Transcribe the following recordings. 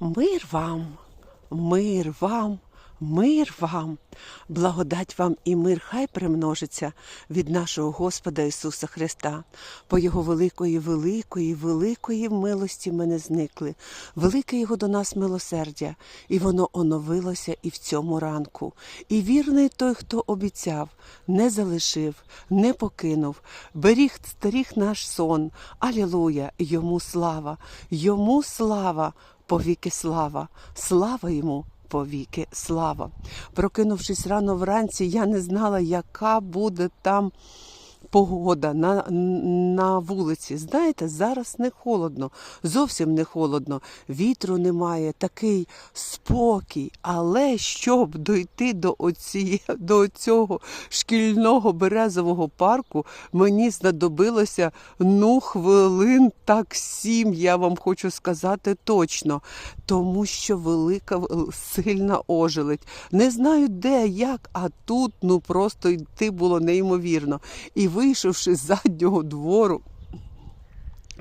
Мир вам, мир вам, мир вам, благодать вам і мир хай примножиться від нашого Господа Ісуса Христа. По Його великої, великої, великої милості ми не зникли. Велике Його до нас милосердя, і воно оновилося і в цьому ранку. І вірний той, хто обіцяв, не залишив, не покинув, беріг старіг наш сон. Алілуя! Йому слава, йому слава повіки слава, слава йому. Повіки слава. Прокинувшись рано вранці, я не знала, яка буде там погода на, на вулиці. Знаєте, зараз не холодно, зовсім не холодно, вітру немає, такий спокій. Але щоб дойти до, оці, до цього шкільного березового парку, мені знадобилося ну хвилин так сім, я вам хочу сказати точно. Тому що велика сильна ожеледь. Не знаю де, як, а тут ну просто йти було неймовірно. І вийшовши заднього двору,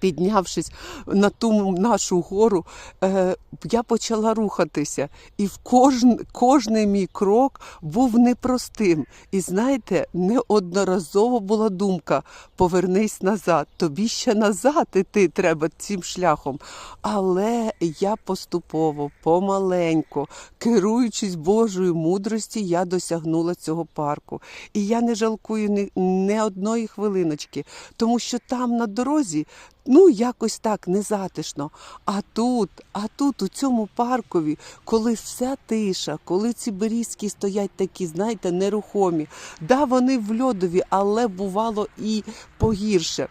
піднявшись на ту нашу гору, е, я почала рухатися, і в кожен, кожний мій крок був непростим. І знаєте, неодноразово була думка: повернись назад, тобі ще назад іти треба цим шляхом. Але я поступово, помаленьку, керуючись Божою мудрості, я досягнула цього парку. І я не жалкую ні, ні одної хвилиночки, тому що там на дорозі. Ну, якось так незатишно. А тут, а тут, у цьому паркові, коли вся тиша, коли ці берізки стоять такі, знаєте, нерухомі. Да, вони в льодові, але бувало і погірше.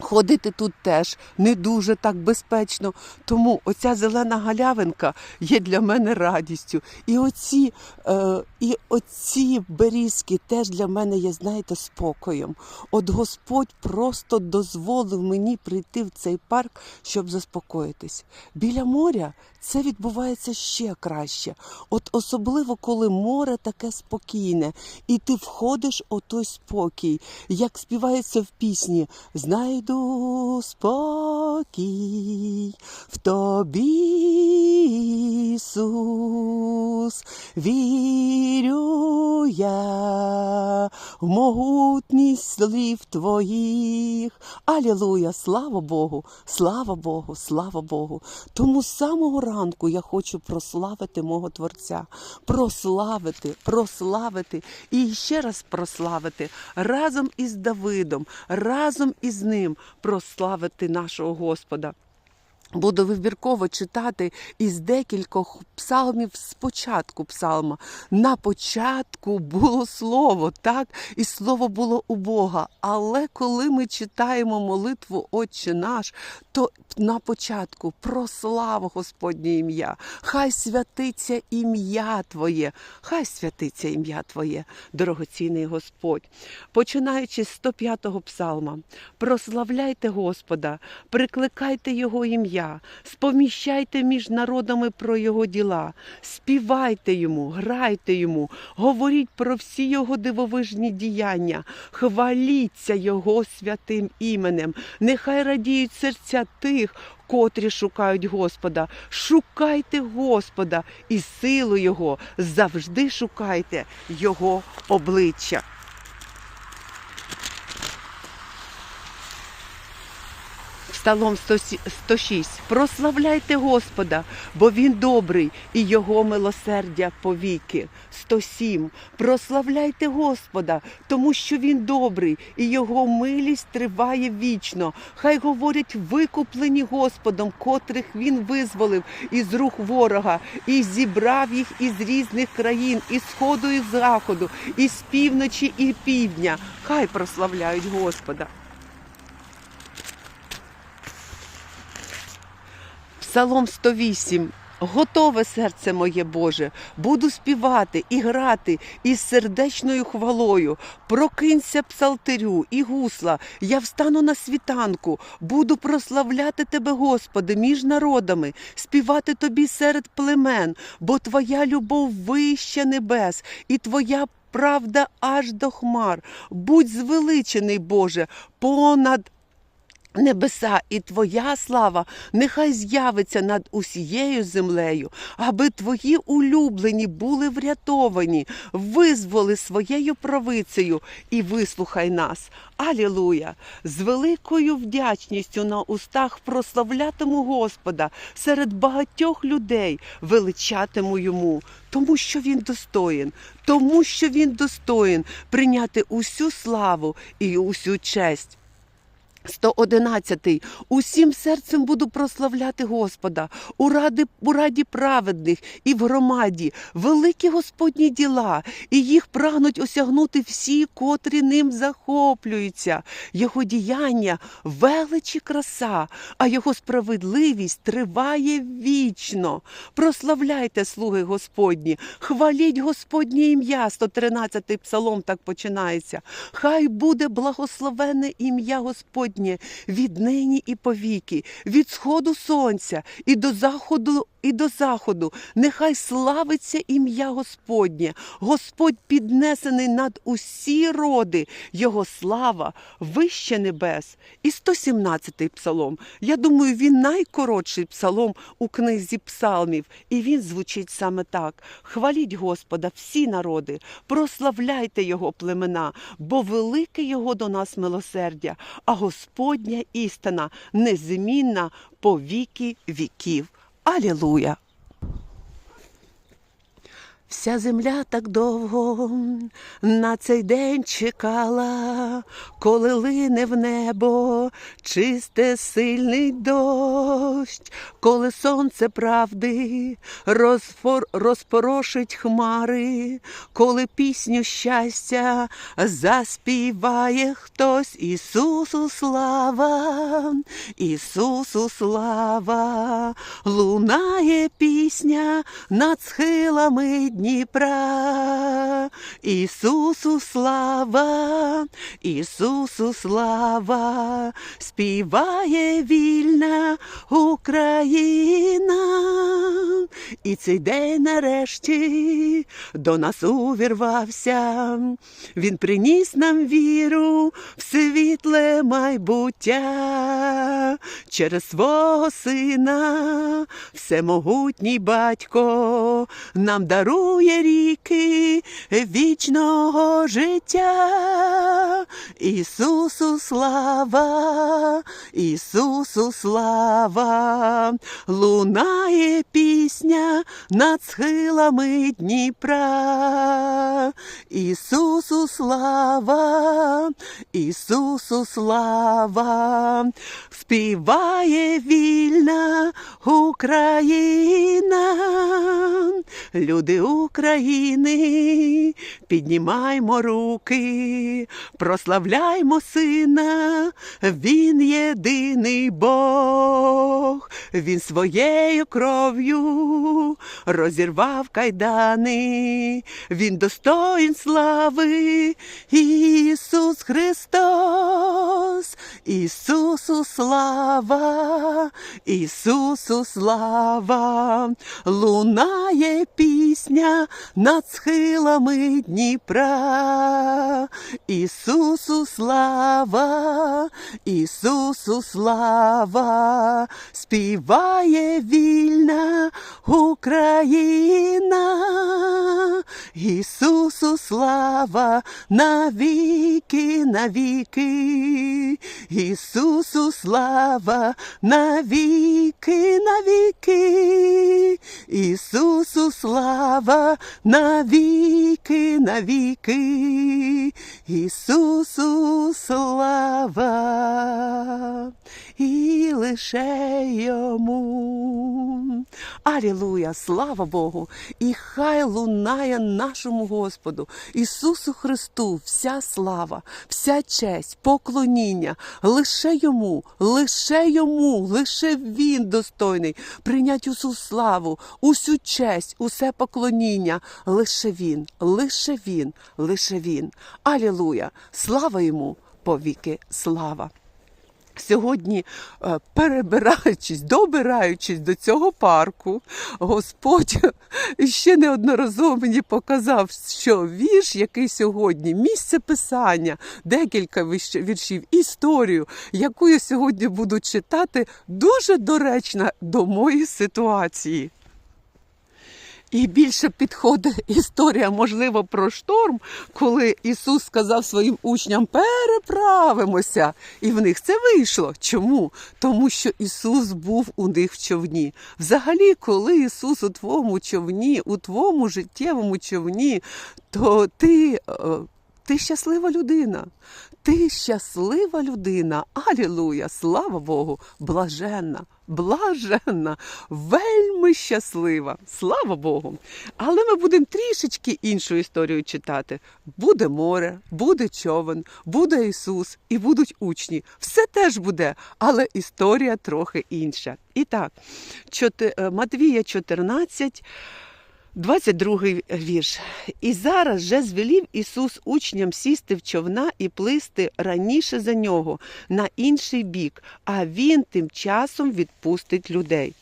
Ходити тут теж не дуже так безпечно. Тому оця зелена галявинка є для мене радістю. І оці, е, і оці берізки теж для мене є, знаєте, спокоєм. От Господь просто дозволив мені прийти в цей парк, щоб заспокоїтись. Біля моря це відбувається ще краще. От особливо, коли море таке спокійне, і ти входиш у той спокій, як співається в пісні Знайду спокій в тобі, Ісус, вірю я в могутність слів твоїх. Алілуя! Слава Богу! Слава Богу! Слава Богу! Тому з самого ранку я хочу прославити мого Творця, прославити, прославити і ще раз прославити разом із Давидом, разом із ним прославити нашого Господа. Буду вибірково читати із декількох псалмів з початку псалма. На початку було слово, так, і слово було у Бога. Але коли ми читаємо молитву Отче наш, то на початку прослава Господнє ім'я. Хай святиться ім'я Твоє, хай святиться ім'я Твоє, дорогоцінний Господь. Починаючи з 105-го псалма, прославляйте Господа, прикликайте Його ім'я, сповіщайте між народами про Його діла, співайте йому, грайте йому, говоріть про всі Його дивовижні діяння, хваліться Його святим іменем, нехай радіють серця тих, котрі шукають Господа. Шукайте Господа і силу Його, завжди шукайте Його обличчя. Псалом 106. Прославляйте Господа, бо Він добрий і Його милосердя повіки. 107. Прославляйте Господа, тому що Він добрий і Його милість триває вічно. Хай говорять викуплені Господом, котрих Він визволив із рук ворога і зібрав їх із різних країн, із сходу і заходу, із півночі і півдня. Хай прославляють Господа. Псалом 108. Готове серце моє Боже, буду співати і грати із сердечною хвалою. Прокинься, псалтирю і гусла. Я встану на світанку, буду прославляти тебе, Господи, між народами, співати тобі серед племен, бо твоя любов вища небес, і твоя правда аж до хмар. Будь звеличений, Боже, понад Небеса і твоя слава нехай з'явиться над усією землею, аби твої улюблені були врятовані, визволи своєю правицею і вислухай нас. Алілуя! З великою вдячністю на устах прославлятиму Господа серед багатьох людей величатиму йому, тому що він достоїн, тому що він достоїн прийняти усю славу і усю честь. 111. Усім серцем буду прославляти Господа у раді, у раді праведних і в громаді, великі Господні діла, і їх прагнуть осягнути всі, котрі ним захоплюються. Його діяння велич і краса, а його справедливість триває вічно. Прославляйте, слуги Господні, хваліть Господнє ім'я. 113 псалом так починається. Хай буде благословене ім'я Господнє віднині і повіки, від сходу сонця і до заходу. І до заходу нехай славиться ім'я Господнє. Господь піднесений над усі роди, Його слава вище небес. І 117-й псалом. Я думаю, він найкоротший псалом у книзі псалмів, і він звучить саме так: хваліть Господа, всі народи, прославляйте Його племена, бо велике Його до нас милосердя, а Господня істина незмінна по віки віків. Aleluja! Вся земля так довго на цей день чекала, коли лине в небо чисте сильний дощ, коли сонце правди розфор, розпорошить хмари, коли пісню щастя заспіває хтось. Ісусу слава, Ісусу слава, лунає пісня над схилами Дніпра. Ісусу слава, Ісусу слава, співає вільна Україна. І цей день нарешті до нас увірвався. Він приніс нам віру в світле майбуття через свого сина, всемогутній батько нам дарує ріки вічного життя. Ісусу слава, Ісусу слава, лунає пісня над схилами Дніпра. Ісусу слава, Ісусу слава, співає вільна Україна. Люди України, піднімаймо руки, прославляймо сина, він єдиний Бог, він своєю кров'ю розірвав кайдани, він достоїн слави, Ісус Христос, Ісусу слава, Ісусу слава, лунає пісня над схилами Дніпра. Ісусу слава, Ісусу слава, співає вільна Україна. Ісусу слава навіки, навіки, Ісусу слава навіки, навіки, Ісусу слава навіки, навіки, Ісусу слава і лише йому. Алілуя, слава Богу! І хай лунає нашому Господу, Ісусу Христу, вся слава, вся честь, поклоніння, лише йому, лише йому, лише Він достойний прийняти усю славу, усю честь, усе поклоніння. Лише Він, лише Він, лише Він. Алілуя! Слава йому, повіки, слава! Сьогодні, е, перебираючись, добираючись до цього парку, Господь ще неодноразово мені показав, що вірш, який сьогодні, місце писання, декілька віршів, історію, яку я сьогодні буду читати, дуже доречна до моєї ситуації. І більше підходить історія, можливо, про шторм, коли Ісус сказав своїм учням переправимося. І в них це вийшло. Чому? Тому що Ісус був у них в човні. Взагалі, коли Ісус у твоєму човні, у твоєму життєвому човні, то ти. е, Ти щаслива людина. Ти щаслива людина. Алілуя! Слава Богу! Блаженна, блаженна, вельми щаслива. Слава Богу. Але ми будемо трішечки іншу історію читати. Буде море, буде човен, буде Ісус і будуть учні. Все теж буде, але історія трохи інша. І так, е, Матвія 14. 22 вірш. І зараз же звелів Ісус учням сісти в човна і плисти раніше за нього на інший бік, а він тим часом відпустить людей.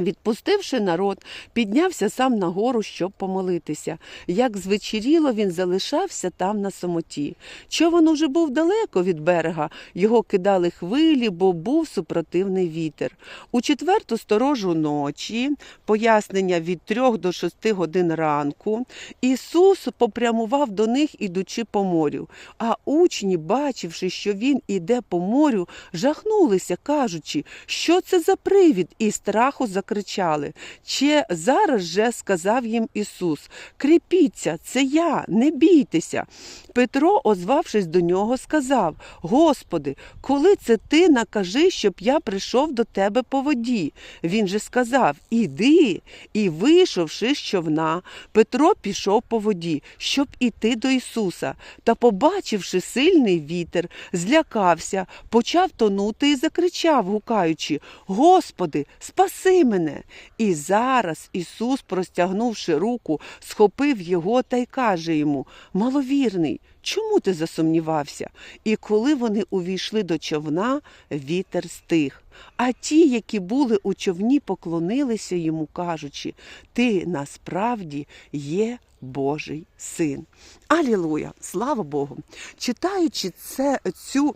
Відпустивши народ, піднявся сам на гору, щоб помолитися. Як звечеріло, він залишався там на самоті. Човен уже був далеко від берега, його кидали хвилі, бо був супротивний вітер. У четверту сторожу ночі, пояснення від трьох до шести годин ранку, Ісус попрямував до них, ідучи по морю. А учні, бачивши, що він іде по морю, жахнулися, кажучи, що це за привід, і страху закричали. Чи зараз же сказав їм Ісус: Кріпіться, це я, не бійтеся. Петро, озвавшись до нього, сказав: Господи, коли це ти накажи, щоб я прийшов до тебе по воді. Він же сказав: Іди. І вийшовши з човна, Петро пішов по воді, щоб іти до Ісуса. Та, побачивши сильний вітер, злякався, почав тонути і закричав, гукаючи: Господи, спаси мене! І зараз Ісус, простягнувши руку, схопив його та й каже йому: Маловірний, чому ти засумнівався? І коли вони увійшли до човна, вітер стих. А ті, які були у човні, поклонилися йому, кажучи: Ти насправді є Божий син. Алілуя! Слава Богу! Читаючи це, цю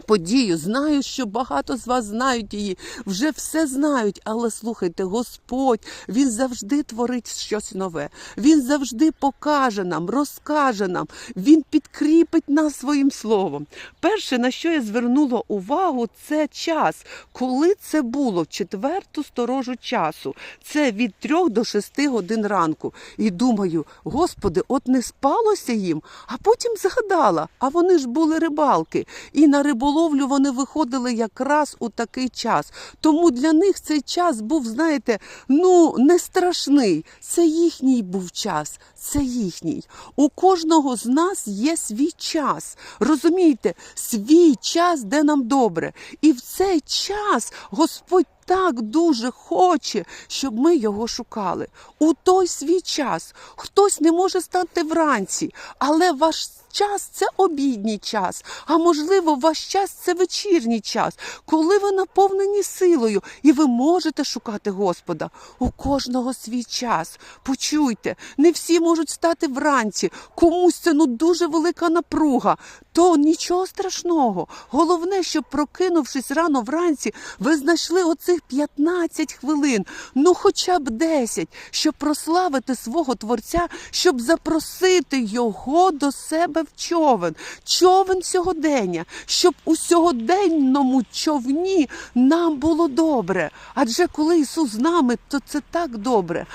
подію. Знаю, що багато з вас знають її, вже все знають. Але слухайте, Господь, Він завжди творить щось нове. Він завжди покаже нам, розкаже нам, Він підкріпить нас своїм словом. Перше, на що я звернула увагу, це час, коли це було в четверту сторожу часу. Це від трьох до шести годин ранку. І думаю, Господи, от не спалося їм, а потім згадала, а вони ж були рибалки. І на риболовлю вони виходили якраз у такий час. Тому для них цей час був, знаєте, ну не страшний. Це їхній був час, це їхній. У кожного з нас є свій час. Розумієте, свій час, де нам добре. І в цей час Господь. Так дуже хоче, щоб ми його шукали. У той свій час хтось не може стати вранці, але ваш час це обідній час, а можливо, ваш час це вечірній час, коли ви наповнені силою і ви можете шукати Господа. У кожного свій час. Почуйте, не всі можуть стати вранці, комусь це ну дуже велика напруга. То нічого страшного. Головне, щоб прокинувшись рано вранці, ви знайшли оцих 15 хвилин, ну хоча б 10, щоб прославити свого Творця, щоб запросити його до себе в човен, човен сьогодення, щоб у сьогоденному човні нам було добре. Адже коли Ісус з нами, то це так добре.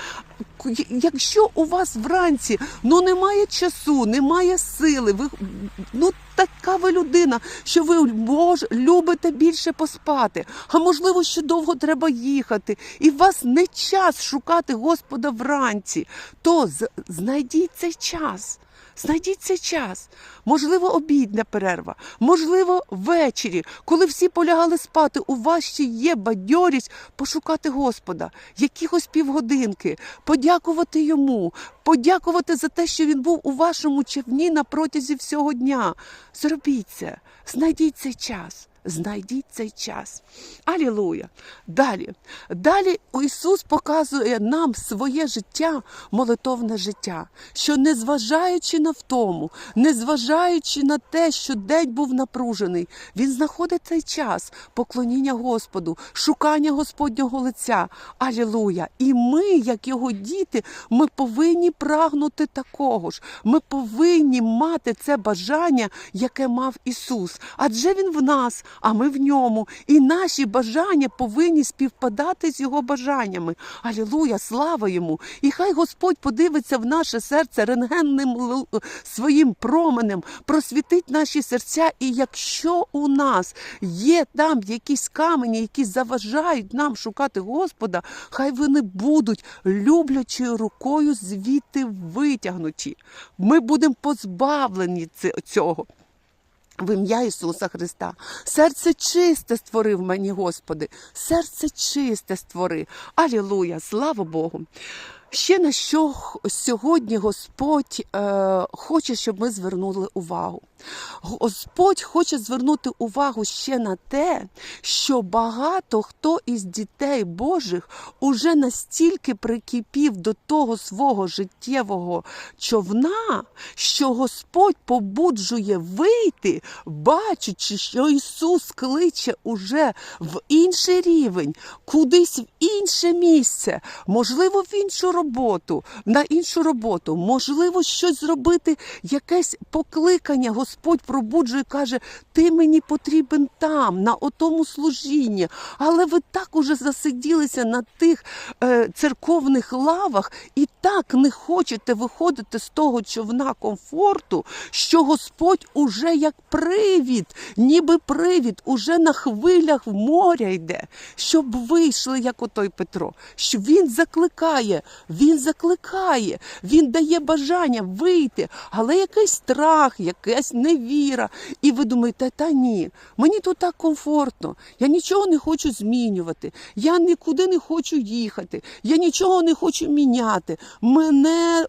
Якщо у вас вранці ну немає часу, немає сили, ви ну така ви людина, що ви мож, любите більше поспати, а можливо, що довго треба їхати, і у вас не час шукати Господа вранці, то знайдіть цей час. Знайдіть цей час. Можливо, обідня перерва, можливо, ввечері, коли всі полягали спати, у вас ще є бадьорість пошукати Господа, якихось півгодинки, подякувати йому, подякувати за те, що він був у вашому човні на протязі всього дня. Зробіть це, знайдіть цей час. Знайдіть цей час. Алілуя. Далі. Далі Ісус показує нам своє життя, молитовне життя, що незважаючи на втому, незважаючи на те, що день був напружений, Він знаходить цей час поклоніння Господу, шукання Господнього лиця. Алілуя. І ми, як його діти, ми повинні прагнути такого ж. Ми повинні мати це бажання, яке мав Ісус. Адже Він в нас, а ми в ньому. І наші бажання повинні співпадати з Його бажаннями. Алілуя, слава йому! І хай Господь подивиться в наше серце рентгенним своїм променем, просвітить наші серця. І якщо у нас є там якісь камені, які заважають нам шукати Господа, хай вони будуть люблячою рукою звідти витягнуті. Ми будемо позбавлені цього. В ім'я Ісуса Христа. Серце чисте створив мені, Господи. Серце чисте створи. Алілуя, слава Богу. Ще на що сьогодні Господь е, хоче, щоб ми звернули увагу. Господь хоче звернути увагу ще на те, що багато хто із дітей Божих уже настільки прикипів до того свого життєвого човна, що Господь побуджує вийти, бачачи, що Ісус кличе уже в інший рівень, кудись в інше місце, можливо, в іншу роботу, на іншу роботу, можливо, щось зробити, якесь покликання. Господь пробуджує, каже: Ти мені потрібен там, на отому служінні. Але ви так уже засиділися на тих е, церковних лавах і так не хочете виходити з того човна комфорту, що Господь уже як привід, ніби привід, уже на хвилях в моря йде, щоб вийшли, як отой Петро. Що він закликає, він закликає, він дає бажання вийти, але якийсь страх, якась невіра. І ви думаєте, та ні, мені тут так комфортно, я нічого не хочу змінювати, я нікуди не хочу їхати, я нічого не хочу міняти. Мене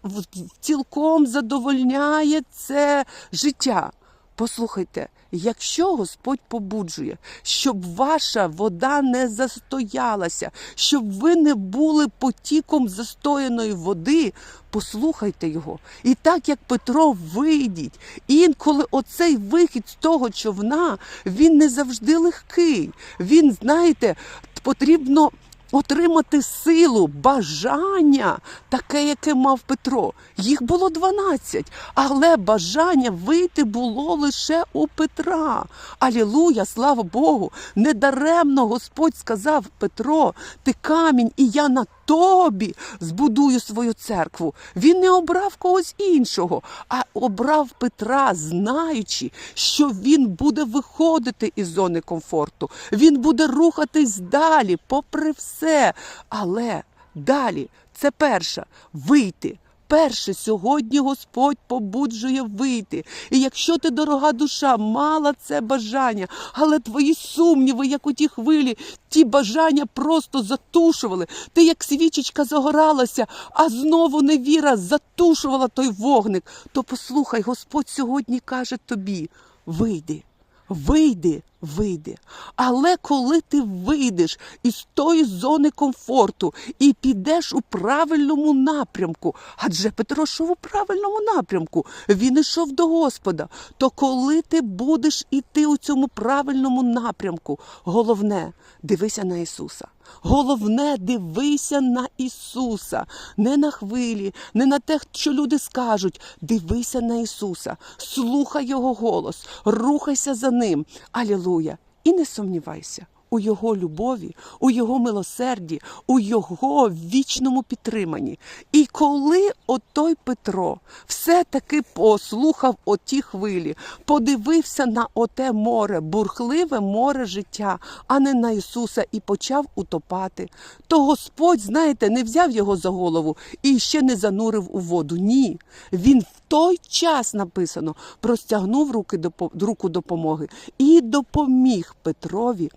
цілком задовольняє це життя. Послухайте, якщо Господь побуджує, щоб ваша вода не застоялася, щоб ви не були потіком застояної води, послухайте його. І так як Петро вийдіть, інколи оцей вихід з того човна, він не завжди легкий. Він, знаєте, потрібно. Отримати силу, бажання, таке, яке мав Петро. Їх було 12, але бажання вийти було лише у Петра. Алілуя, слава Богу! Недаремно Господь сказав Петро, ти камінь, і я на тобі збудую свою церкву. Він не обрав когось іншого, а обрав Петра, знаючи, що він буде виходити із зони комфорту. Він буде рухатись далі, попри все. Але далі це перше вийти. Перше сьогодні Господь побуджує вийти. І якщо ти, дорога душа, мала це бажання, але твої сумніви, як у ті хвилі, ті бажання просто затушували. Ти як свічечка загоралася, а знову невіра затушувала той вогник. То послухай, Господь сьогодні каже тобі: вийди. Вийди, вийди. Але коли ти вийдеш із тої зони комфорту і підеш у правильному напрямку, адже Петро йшов у правильному напрямку, він ішов до Господа. То коли ти будеш іти у цьому правильному напрямку, головне дивися на Ісуса. Головне, дивися на Ісуса, не на хвилі, не на те, що люди скажуть. Дивися на Ісуса, слухай Його голос, рухайся за Ним. Алілуя! І не сумнівайся. У його любові, у його милосерді, у його вічному підтриманні. І коли отой Петро все-таки послухав оті хвилі, подивився на оте море, бурхливе море життя, а не на Ісуса, і почав утопати, то Господь, знаєте, не взяв його за голову і ще не занурив у воду. Ні. Він в той час написано простягнув руки руку допомоги і допоміг Петрові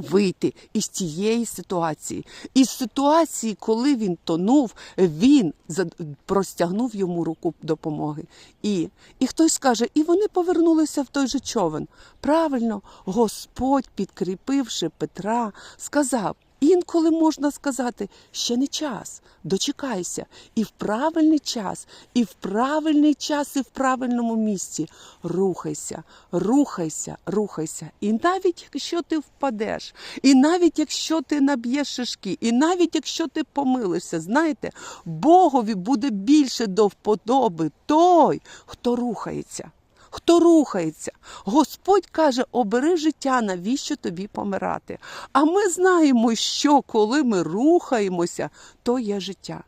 вийти із тієї ситуації. Із ситуації, коли він тонув, він простягнув йому руку допомоги. І, і хтось скаже, і вони повернулися в той же човен. Правильно, Господь, підкріпивши Петра, сказав. Інколи можна сказати, ще не час, дочекайся, і в правильний час, і в правильний час, і в правильному місці. Рухайся, рухайся, рухайся. І навіть якщо ти впадеш, і навіть якщо ти наб'єш шишки, і навіть якщо ти помилишся, знаєте, Богові буде більше до вподоби той, хто рухається. Хто рухається? Господь каже: обери життя, навіщо тобі помирати? А ми знаємо, що коли ми рухаємося, то є життя.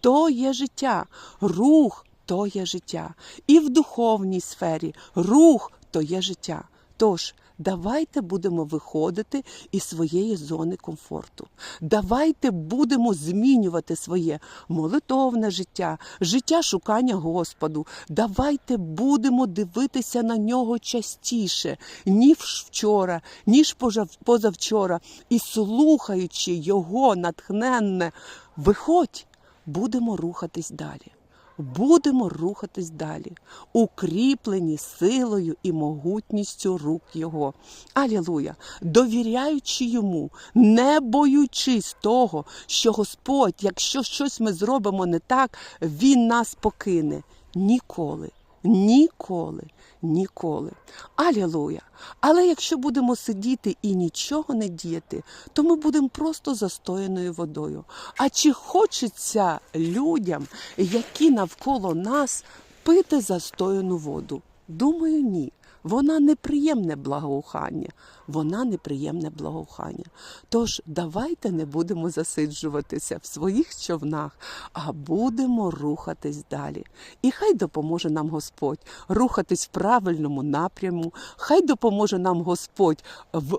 То є життя. Рух то є життя. І в духовній сфері рух то є життя. Тож, давайте будемо виходити із своєї зони комфорту. Давайте будемо змінювати своє молитовне життя, життя шукання Господу. Давайте будемо дивитися на нього частіше, ніж вчора, ніж позавчора. І слухаючи його натхненне, виходь, будемо рухатись далі. Будемо рухатись далі, укріплені силою і могутністю рук Його. Алілуя! Довіряючи йому, не боючись того, що Господь, якщо щось ми зробимо не так, Він нас покине. Ніколи, ніколи, ніколи. Алілуя! Але якщо будемо сидіти і нічого не діяти, то ми будемо просто застояною водою. А чи хочеться людям, які навколо нас, пити застояну воду? Думаю, ні. Вона неприємне благоухання, вона неприємне благоухання. Тож давайте не будемо засиджуватися в своїх човнах, а будемо рухатись далі. І хай допоможе нам Господь рухатись в правильному напряму, хай допоможе нам Господь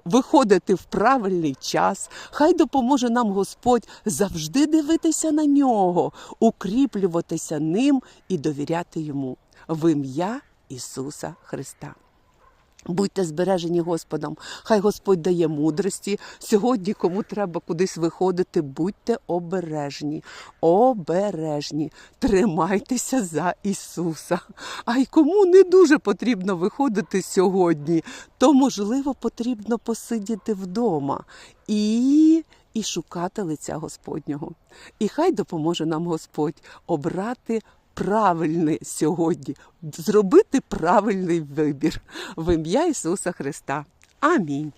виходити в правильний час, хай допоможе нам Господь завжди дивитися на нього, укріплюватися ним і довіряти йому в ім'я Ісуса Христа. Будьте збережені Господом, хай Господь дає мудрості. Сьогодні, кому треба кудись виходити, будьте обережні, обережні, тримайтеся за Ісуса. А й кому не дуже потрібно виходити сьогодні, то можливо потрібно посидіти вдома і, і шукати лиця Господнього. І хай допоможе нам Господь обрати правильне сьогодні, зробити правильний вибір в ім'я Ісуса Христа. Амінь.